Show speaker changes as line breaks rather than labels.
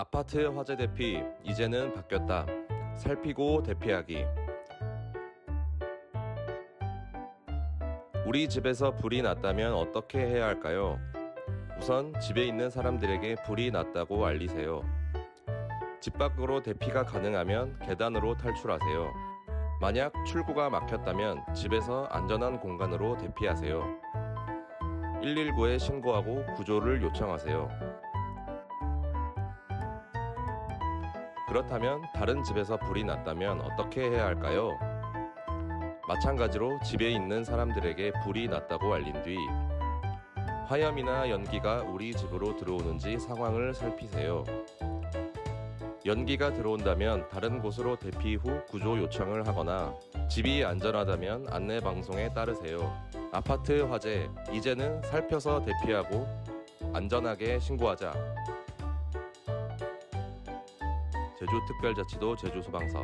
아파트 화재 대피 이제는 바뀌었다. 살피고 대피하기. 우리 집에서 불이 났다면 어떻게 해야 할까요? 우선 집에 있는 사람들에게 불이 났다고 알리세요. 집 밖으로 대피가 가능하면 계단으로 탈출하세요. 만약 출구가 막혔다면 집에서 안전한 공간으로 대피하세요. 119에 신고하고 구조를 요청하세요. 그렇다면 다른 집에서 불이 났다면 어떻게 해야 할까요? 마찬가지로 집에 있는 사람들에게 불이 났다고 알린 뒤 화염이나 연기가 우리 집으로 들어오는지 상황을 살피세요. 연기가 들어온다면 다른 곳으로 대피 후 구조 요청을 하거나 집이 안전하다면 안내 방송에 따르세요. 아파트 화재 이제는 살펴서 대피하고 안전하게 신고하자. 제주특별자치도 제주소방서